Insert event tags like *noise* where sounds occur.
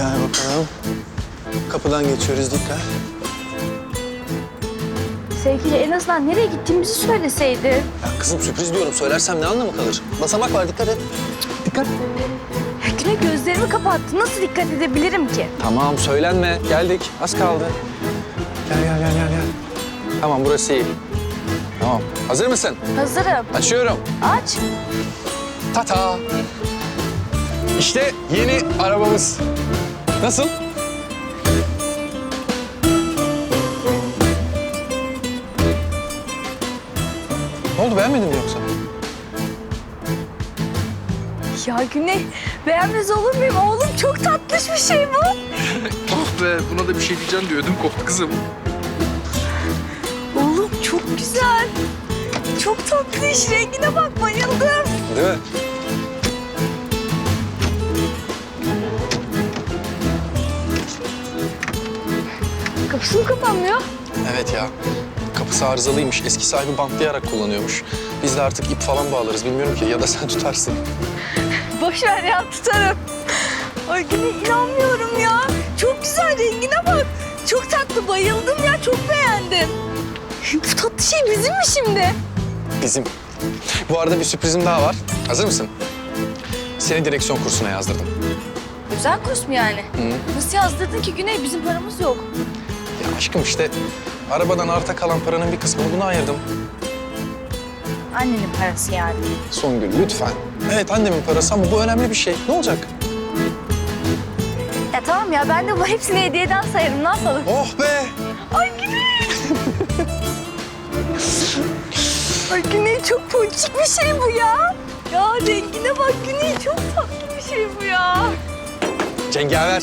Gel bakalım. Kapıdan geçiyoruz dikkat. Sevgili en azından nereye gittiğimizi söyleseydi. Ya kızım sürpriz diyorum. Söylersem ne anlamı kalır? Basamak var dikkat et. Dikkat. Ya Güney gözlerimi kapattı. Nasıl dikkat edebilirim ki? Tamam söylenme. Geldik. Az kaldı. Gel gel gel gel gel. Tamam burası iyi. Tamam. Hazır mısın? Hazırım. Açıyorum. Aç. Tata. İşte yeni arabamız. Nasıl? Ne oldu beğenmedin mi yoksa? Ya Güney beğenmez olur muyum? Oğlum çok tatlış bir şey bu. *laughs* Oh be buna da bir şey diyeceğim diye ödüm koptu kızım. Oğlum çok güzel. Çok tatlış. Rengine bak bayıldım. Değil mi? Kapısı mı kapanmıyor? Evet ya. Kapısı arızalıymış. Eski sahibi bantlayarak kullanıyormuş. Biz de artık ip falan bağlarız. Bilmiyorum ki. Ya da sen tutarsın. Boş ver ya tutarım. Ay inanmıyorum ya. Çok güzel rengine bak. Çok tatlı bayıldım ya çok beğendim. Bu tatlı şey bizim mi şimdi? Bizim. Bu arada bir sürprizim daha var. Hazır mısın? Seni direksiyon kursuna yazdırdım. Güzel kurs mu yani? Nasıl yazdırdın ki Güney? Bizim paramız yok. Aşkım işte arabadan arta kalan paranın bir kısmını buna ayırdım. Annenin parası yani. Songül lütfen. Evet annemin parası ama bu önemli bir şey. Ne olacak? Ya tamam ya ben de bu hepsini hediyeden sayarım. Ne yapalım? Oh be! Ay Güney. Ay Güney çok ponçik bir şey bu ya. Ya rengine bak Güney çok tatlı bir şey bu ya. Cengaver.